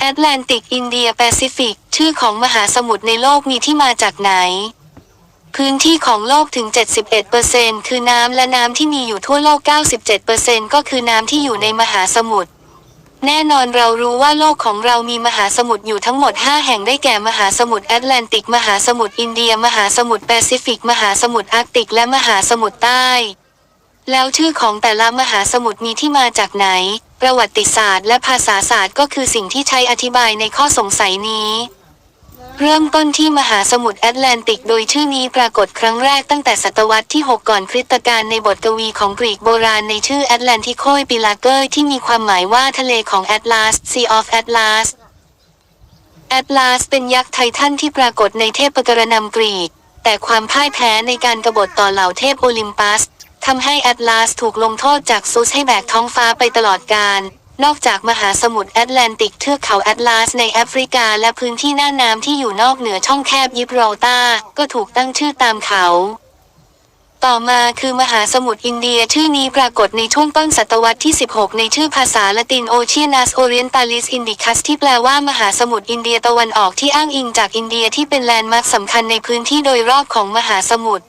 แอตแลนติกอินเดียแปซิฟิก ชื่อของมหาสมุทรในโลกมีที่มาจากไหน พื้นที่ของโลกถึง 71%คือน้ำและน้ำที่มีอยู่ทั่วโลก 97%ก็คือน้ำที่อยู่ในมหาสมุทรแน่นอนเรารู้ว่าโลกของเรามีมหาสมุทรอยู่ทั้งหมด 5 แห่งได้แก่มหาสมุทรแอตแลนติก มหาสมุทรอินเดีย มหาสมุทรแปซิฟิก มหาสมุทรอาร์กติก และมหาสมุทรใต้ แล้วชื่อของแต่ละมหาสมุทรมีที่มาจากไหน ประวัติศาสตร์และภาษาศาสตร์ก็คือสิ่งที่ใช้อธิบายในข้อสงสัยนี้ เริ่มต้นที่มหาสมุทรแอตแลนติกโดยชื่อนี้ปรากฏครั้งแรกตั้งแต่ศตวรรษที่ 6 ก่อนคริสตกาลในบทกวีของกรีกโบราณในชื่อแอตแลนติโคยปิลาเกอร์ที่มีความหมายว่าทะเลของแอตลาส Sea of Atlas แอตลาสเป็นยักษ์ไททันที่ปรากฏในเทพกรณำกรีก แต่ความพ่ายแพ้ในการกบฏต่อเหล่าเทพโอลิมปัส ทำให้แอตลาสถูกลงโทษจากซุสให้แบกท้องฟ้าไปตลอดกาลนอกจากมหาสมุทรแอตแลนติกเทือกเขาแอตลาสในแอฟริกาและพื้นที่หน้าน้ำที่อยู่นอกเหนือช่องแคบยิบรอลตาก็ถูกตั้งชื่อตามเขาต่อมาคือมหาสมุทรอินเดียชื่อนี้ปรากฏในช่วงต้นศตวรรษที่ 16 ในชื่อภาษาละตินโอเชียนัสโอเรียนตาลิสอินดิคัสที่แปลว่ามหาสมุทรอินเดียตะวันออกที่อ้างอิงจากอินเดียที่เป็นแลนด์มาร์คสำคัญในพื้นที่โดยรอบของมหาสมุทร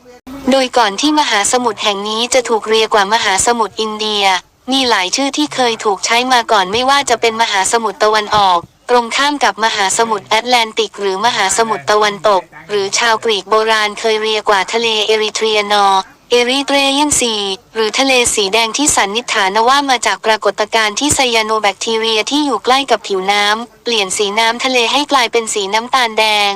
โดยก่อนที่มหาสมุทรแห่งนี้จะถูกเรียกว่ามหาสมุทรอินเดีย มีหลายชื่อที่เคยถูกใช้มาก่อนไม่ว่าจะเป็นมหาสมุทรตะวันออก ตรงข้ามกับมหาสมุทรแอตแลนติก หรือมหาสมุทรตะวันตก หรือชาวกรีกโบราณเคยเรียกว่าทะเลเอริเทรียนอเอริเทรเยนซีหรือทะเลสีแดงที่สันนิษฐานว่ามาจากปรากฏการณ์ที่ไซยาโนแบคทีเรียที่อยู่ใกล้กับผิวน้ำ เปลี่ยนสีน้ำทะเลให้กลายเป็นสีน้ำตาลแดง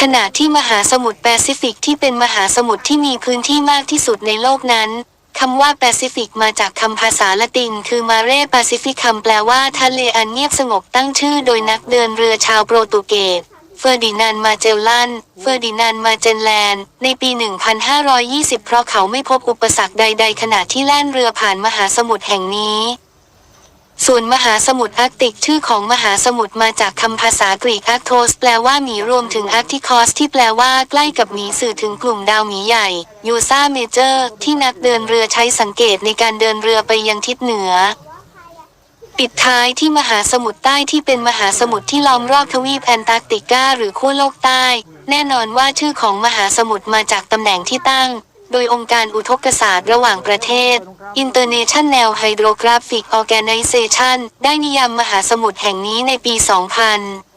ขณะที่มหาสมุทรแปซิฟิกที่เป็นมหาสมุทรที่มีพื้นที่มากที่สุดในโลกนั้นคำว่าแปซิฟิกมาจากคำภาษาละติน คือมาเรแปซิฟิกคำแปลว่าทะเลอันเงียบสงบตั้งชื่อโดยนักเดินเรือชาวโปรตุเกสเฟอร์ดินานมาเจลลัน เฟอร์ดินานมาเจนแลนในปี 1520 เพราะเขาไม่พบอุปสรรคใด ๆ ขณะที่แล่นเรือผ่านมหาสมุทรแห่งนี้ ส่วนมหาสมุทรอาร์กติกชื่อของมหาสมุทรมาจากคำภาษากรีกอาร์โทสแปลว่าหมีรวมถึงอาร์ติคอสที่แปลว่าใกล้กับหมีสื่อถึงกลุ่มดาวหมีใหญ่ยูซาเมเจอร์ที่นักเดินเรือใช้สังเกตในการเดินเรือไปยังทิศเหนือ ปิดท้ายที่มหาสมุทรใต้ที่เป็นมหาสมุทรที่ล้อมรอบทวีปแอนตาร์กติกาหรือขั้วโลกใต้ แน่นอนว่าชื่อของมหาสมุทรมาจากตำแหน่งที่ตั้ง โดยองค์การอุทกศาสตร์ระหว่างประเทศ International Hydrographic Organization ได้นิยามมหาสมุทรแห่งนี้ในปี 2000